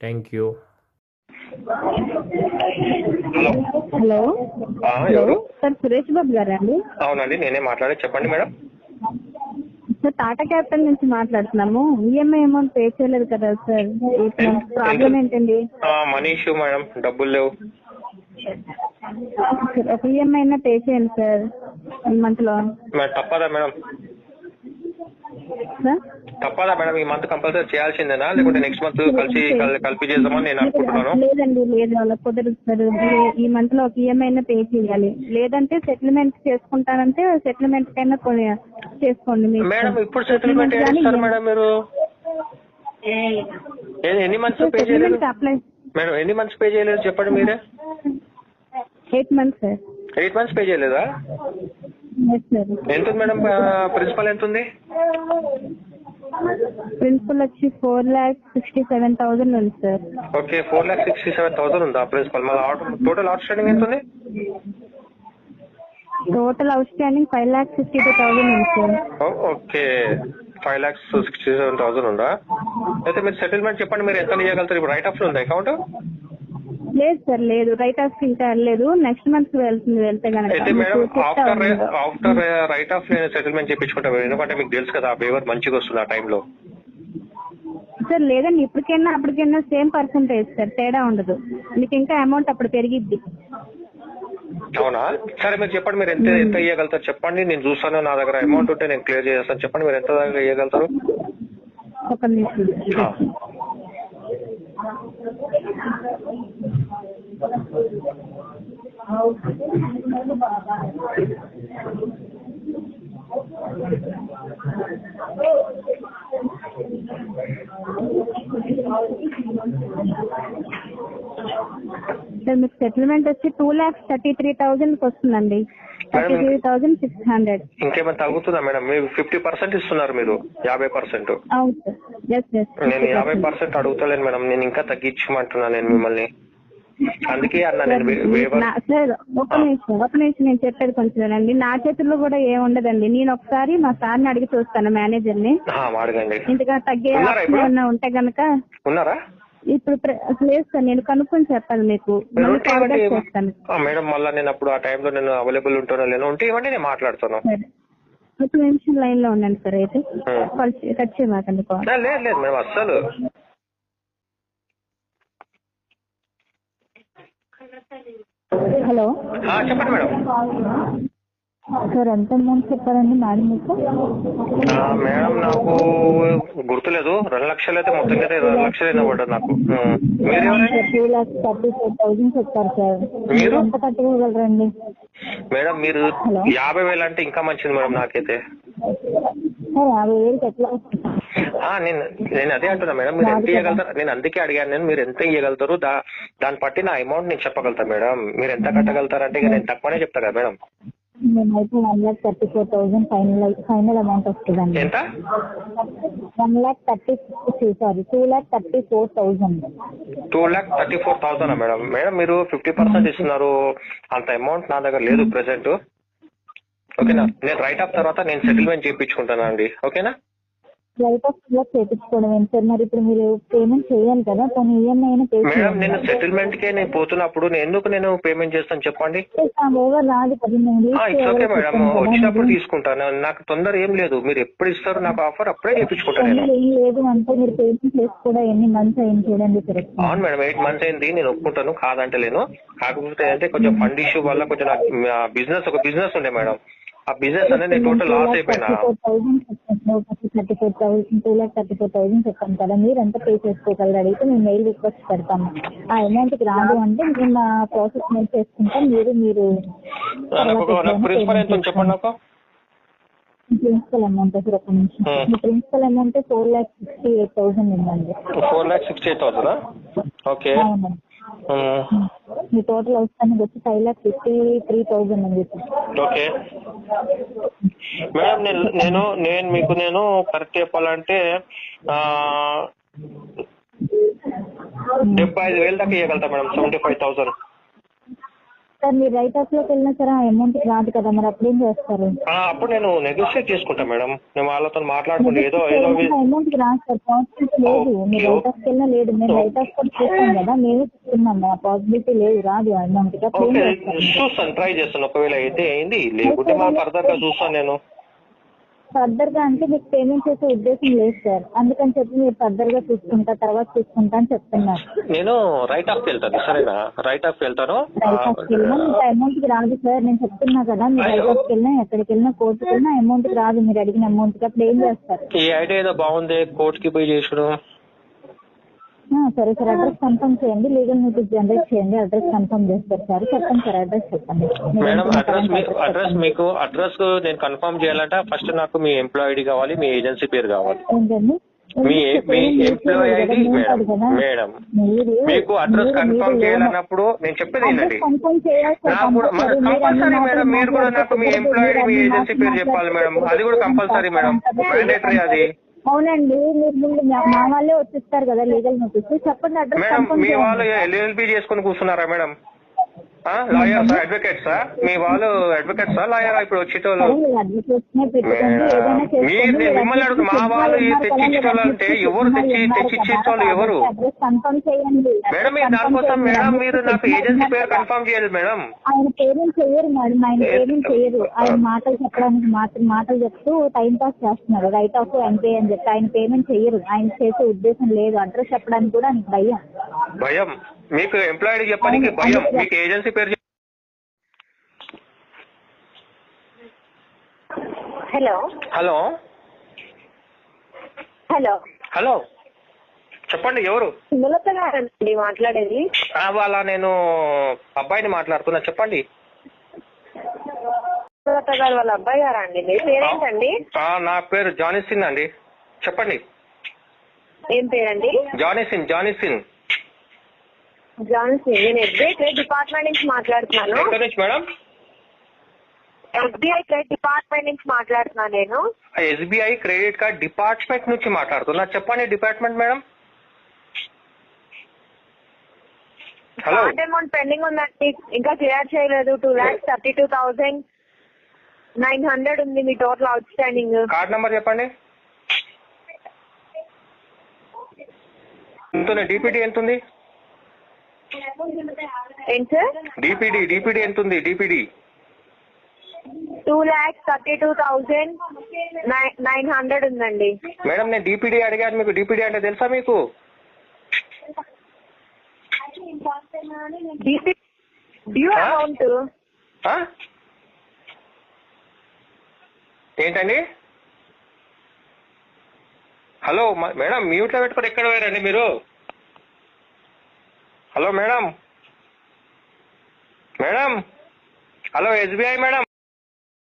Thank you hello. Hello ఆ, ఎవరు? Sir Suresh Babu గారా అండి? అవునండి నేనే మాట్లాడే చెప్పండి మేడం. సార్ టాటా క్యాపిటల్ నుంచి మాట్లాడుతున్నాము. ఈఎంఐ అమౌంట్ పే చేయలేదు కదా సార్. ప్రాబ్లం ఏంటండి? ఆ, మనీ ఇష్యూ మేడం. డబ్బులు లేవు. సార్, ఒక ఈఎంఐ అయినా పే చేయండి సార్ ఈ మంత్లో తప్పదా మేడం? సార్? తప్పదా మేడం ఈ మంత్ కంపల్సరీ చేయాల్సిందేనా? లేకుంటే నెక్స్ట్ మంత్ కలిసి కల్- కలిపి చేద్దామని నేను అనుకుంటున్నాను. లేదండి లేదు. అలా కుదరదు. సార్ ఈ- మంత్లో ఒక ఈఎంఐ పే చేయాలి. లేదంటే సెటిల్మెంట్ చేసుకుంటానంటే సెటిల్మెంట్ కైనా చేసుకోండి మేడం ఇప్పుడు సెటిల్మెంట్ ఏం ఇస్తారు మేడం మీరు? ఎన్ని మంత్స్ పే చేయలేదు? మేడం ఎన్ని మంత్స్ పే చేయలేదు చెప్పండి మీరే? Eight months sir. Eight months pay చేయలేదా? ఎంత మేడం ప్రిన్సిపల్ ఎంత ఉంది ప్రిన్సిపల్ వచ్చి four lakhs sixty seven thousand ఉంది sir okay four lakh sixty seven thousand ఉందా principal order total outstanding ఎంత ఉంది total outstanding five lakhs fifty two thousand ఉంది sir okay. Five lakhs sixty seven thousand ఉందా? అయితే మీరు settlement చెప్పండి మీరు ఎంత ఇవ్వగలుగుతారు ఇప్పుడు రైట్ ఆఫ్ ఉందా అకౌంట్ లేదు సార్ లేదు. రైట్ ఆఫ్ ఇంకా లేదు. నెక్స్ట్ మంత్ వెళ్తుంది వెళ్తే అయితే madam after. After write off settlement చేయించుకుంటా ఎందుకంటే మీకు తెలుసు కదా ఆ మంచిగా వస్తుంది ఆ టైంలో సార్ లేదండి. ఇప్పటికైనా అప్పటికైనా సేమ్ పర్సంటేజ్ సార్. తేడా ఉండదు. మీకు ఇంకా అమౌంట్ అప్పుడు పెరిగిద్ది. అవునా? సరే మీరు చెప్పండి. మీరు ఎంత ఎంత ఇవ్వగలుగుతారు చెప్పండి. నేను చూస్తాను నా దగ్గర అమౌంట్ ఉంటే నేను క్లియర్ చేస్తాను. చెప్పండి మీరు ఎంత దాకా ఇవ్వగలుగుతారు ఒక నిమిషం. ఆ. సార్ మీకు సెటిల్మెంట్ వచ్చి two lakhs thirty three thousand వస్తుందండి thirty three thousand six hundred ఇంకేమైనా తగ్గుతుందా మేడం మీరు ఫిఫ్టీ పర్సెంట్ ఇస్తున్నారు మీరు యాభై పర్సెంట్ నేను యాభై పర్సెంట్ అడుగుతలేను మేడం నేను ఇంకా తగ్గించమంటున్నా నేను మిమ్మల్ని. అందుకే అన్న నేను ఒక నిమిషం ఒక నిమిషం నేను చెప్పేది కొంచెం నా చేతుల్లో కూడా ఏం ఉండదండి నేను ఒకసారి మా సార్ని అడిగి చూస్తాను మేనేజర్ని అడగండి. ఇంతగా తగ్గే? ఏమన్నా ఉంటే గనక ఉన్నారా? ఇప్పుడు లేదు సార్ నేను కనుక్కొని చెప్పాలి మీకు. మేడం మళ్ళీ నేను అప్పుడు ఆ టైంలో నేను అవైలబుల్ ఉంటానో లేనో ఉంటే ఇవ్వండి నేను మాట్లాడతాను. ఒక నిమిషం లైన్లో ఉండండి సార్ అయితే. కట్ చేయమాకండి లేదు లేదు మేడం అస్సలు హలో. చెప్పండి మేడం. సార్ ఎంత అమౌంట్ చెప్పారండి మేడం మీకు? మేడం నాకు గుర్తులేదు. రెండు లక్షలు అయితే మొత్తం అయితే రెండు లక్షలు అయినా పడ్డది నాకు. Two lakhs thirty four thousand చెప్పారు సార్. మీరు? ఎంత కట్టుకోగలరండి? మేడం మీరు. యాభై వేలు అంటే ఇంకా మంచిది మేడం నాకైతే. నేను నేను అదే అంటున్నా మేడం మీరు ఎంత ఇవ్వగలుగుతారు నేను అందుకే అడిగాను నేను మీరు ఎంత ఇవ్వగలుగుతారు దాన్ని బట్టి నా అమౌంట్ నేను చెప్పగలుగుతా మేడం. మీరు ఎంత కట్టగలుగుతారంటే ఇక నేను తక్కువనే చెప్తా కదా మేడం. మేమైతే one lakh thirty four thousand final final amount వస్తుందండి. ఎంత? One lakh thirty sorry two lakh thirty four thousand two lakh thirty four thousand madam? Madam మీరు ఫిఫ్టీ పర్సెంట్ ఇస్తున్నారు. అంత అమౌంట్ నా దగ్గర లేదు ప్రెసెంట్ ఓకేనా? నేను రైట్ ఆఫ్ తర్వాత నేను సెటిల్మెంట్ చేయించుకుంటాను అండి? ఓకేనా? లైట్ ఆఫ్ చేపించుకోవడం ఏంటి సార్? మరి ఇప్పుడు మీరు పేమెంట్ చేయాలి కదా కానీ ఈఎంఐ అయినా పే మేడం నేను సెటిల్మెంట్ కే నేను పోతున్నప్పుడు నేను ఎందుకు నేను పేమెంట్ చేస్తాను చెప్పండి? ఓవర్ రాదు కదా నేను ఇట్స్ ఓకే మేడం వచ్చినప్పుడు తీసుకుంటాను. నాకు తొందర ఏం లేదు. మీరు ఎప్పుడు ఇస్తారు నాకు ఆఫర్ అప్పుడే చేయించుకుంటాను నేను. ఏం లేదు అంటే మీరు పేమెంట్ చేసి కూడా ఎన్ని మంత్స్ అయింది చూడండి సార్ అవును మేడం ఎయిట్ మంత్స్ అయింది. నేను ఒప్పుకుంటాను కాదంటలేను. కాకపోతే అంటే కొంచెం ఫండ్ ఇష్యూ వల్ల కొంచెం బిజినెస్ ఒక బిజినెస్ ఉండే మేడం ఆ బిజినెస్ అనేది నేను టోటల్ లాస్ అయిపోయినా thirty four thousand two lakh thirty four thousand చెప్పాను కదా మీరు ఎంత పే చేసుకోగలరు అడిగితే మేము మెయిల్ రిక్వెస్ట్ పెడతాము ఆ అమౌంట్కి రాదు అంటే మేము మా ప్రాసెస్ మేము చేసుకుంటాం మీరు మీరు చెప్పండి నాకు? ప్రిన్సిపల్ అమౌంట్ సార్ ఒక నిమిషం. మీ principal amount four lakhs sixty eight thousand ఉందండి. ఫోర్ ల్యాక్ సిక్స్టీ ఎయిట్ థౌసండా ఓకే. మీ టోటల్ అవుట్స్టాండింగ్ వచ్చి five lakh fifty three thousand ఉంది సార్ ఓకే. మేడం నేను నేను మీకు నేను కరెక్ట్ చెప్పాలంటే డెబ్బై ఐదు వేలు దాకా ఇవ్వగలుగుతా madam seventy five thousand sir మీరు రైట్ ఆఫ్లోకి వెళ్ళినా సరే ఆ అమౌంట్ రాదు కదా మరి అప్పుడేం చేస్తారు? అప్పుడు నేను నెగోషియేట్ చేసుకుంటా మేడం. వాళ్ళతో మాట్లాడుకుంటే ఏదో ఏదో వి- అమౌంట్ రాదు సార్ పాసిబిలిటీ లేదు. మీరు రైట్ ఆఫ్ వెళ్ళినా లేదు మేము రైట్ ఆఫ్ కూడా చూస్తాం కదా మేమే చూస్తున్నాం ఆ పాసిబిలిటీ లేదు రాదు అమౌంట్ ఏం ఓకే చూస్తాను ట్రై చేస్తాను. ఒకవేళ అయితే అయింది లేకుంటే మా ఫర్దర్గా చూస్తాను నేను. ఫర్దర్గా అంటే మీకు పేమెంట్ చేసే ఉద్దేశం లేదు సార్. అందుకని చెప్పి మీరు ఫర్దర్గా చూసుకుంటా తర్వాత చూసుకుంటా అని చెప్తున్నారు. నేను రైట్ ఆఫ్ వెళ్తాను సరేనా? రైట్ ఆఫ్ వెళ్తాను. అమౌంట్కి రాదు సార్. నేను చెప్తున్నా కదా మీరు రైట్ ఆఫ్ వెళ్ళినా ఎక్కడికి వెళ్ళినా కోర్టుకి వెళ్ళినా అమౌంట్ రాదు. మీరు అడిగిన అమౌంట్కి అప్పుడు ఏం చేస్తారు? ఈ ఐడియా ఏదో బాగుంది కోర్టుకి పోయి చేసుడు సరే సార్ అడ్రస్ కన్ఫర్మ్ చేయండి. లీగల్ నోటీస్ జనరేట్ చేయండి. అడ్రస్ కన్ఫర్మ్ చేస్తారు సార్. చెప్పండి సార్ అడ్రస్ చెప్పండి. Madam address address. మీకు అడ్రస్ నేను కన్ఫర్మ్ చేయాలంటే ఫస్ట్ నాకు మీ ఎంప్లాయ్ కావాలి మీ ఏజెన్సీ పేరు కావాలి. ఏంటండి? మీ మీ ఎంప్లాయ్ ఐడి మేడం. మేడం. మీకు అడ్రస్ కన్ఫర్మ్ చేయాలన్నప్పుడు నేను చెప్పేది ఏంటండి? కంపల్సరీ. మేడం మీరు కూడా నాకు మీ ఎంప్లాయ్ మీ ఏజెన్సీ పేరు చెప్పాలి మేడం. అది కూడా కంపల్సరీ మేడం. మ్యాండేటరీ అది. అవునండి మీరు ముందు మా- వాళ్ళే వచ్చిస్తారు కదా లీగల్ నోటీస్. చెప్పండి అడ్రస్ మేడం మీ వాళ్ళు ఎల్ఎల్బి చేసుకొని కూర్చున్నారా మేడం? మీ వాళ్ళు లాయరా? ఇప్పుడు వచ్చేటోళ్ళు. సరే, మిమ్మల్ని అడుగు. మా వాళ్ళు తెచ్చిచ్చేటోళ్ళు అంటే ఎవరు తెచ్చి తెచ్చిచ్చేటోళ్ళు కదా, ఎవరు? అడ్రస్ కన్ఫర్మ్ చేయండి. మేడం మీరు అడ్రస్ దానికోసం కన్ఫర్మ్ మేడం చేయండి. మీరు నాకు ఏజెన్సీ పేరు కన్ఫర్మ్ చేయాలి మేడం. ఆయన చేయరు మేడం. ఆయన చేయరు. ఆయన మాటలు చెప్పడానికి మాత్రం మాటలు చెప్తూ టైం పాస్ చేస్తున్నారు. రైట్ ఆఫ్ ఎన్పే అని చెప్పి ఆయన పేమెంట్ చేయరు. ఆయన చేసే ఉద్దేశం లేదు. అడ్రస్ చెప్పడానికి కూడా ఆయనకు భయం. భయం. మీకు ఎంప్లాయీ చెప్పడానికి భయం. మీకు ఏజెన్సీ పేరు హలో. హలో. హలో. హలో. చెప్పండి ఎవరు? సుమలత గారండి మాట్లాడేది. వాళ్ళ నేను అబ్బాయిని మాట్లాడుతున్నా. చెప్పండి. సుమలత గారు వాళ్ళ అబ్బాయి గారా అండి మీ పేరేంటండి నా పేరు జానీ అండి చెప్పండి. ఏం పేరండి? జానీ సిన్ జాన్సీ నేను ఎస్బీఐ క్రెడిట్ డిపార్ట్మెంట్ నుంచి మాట్లాడుతున్నాను. మేడం? ఎస్బీఐ క్రెడిట్ డిపార్ట్మెంట్ నుంచి మాట్లాడుతున్నాను నేను. ఎస్బీఐ క్రెడిట్ కార్డ్ డిపార్ట్మెంట్ నుంచి మాట్లాడుతున్నా. చెప్పండి department madam. Hello card amount pending ఉందండి. ఇంకా క్లియర్ చేయలేదు. Two lakhs thirty two thousand nine hundred ఉంది మీ total outstanding card number చెప్పండి ఎంత డిపిడి ఎంత ఉంది ఏంటి సార్? డిపిడి డిపిడి ఎంత ఉంది DPD. Two lakhs thirty two thousand nine hundred ఉందండి. మేడం నేను డిపిడి అడిగాను. మీకు డిపిడి అంటే తెలుసా మీకు? డ్యూ? అమౌంట్? ఏంటండి? హలో మేడం మ్యూట్లో పెట్టుకొని ఎక్కడ పోయారండి మీరు? Hello madam. Madam. Hello SBI madam.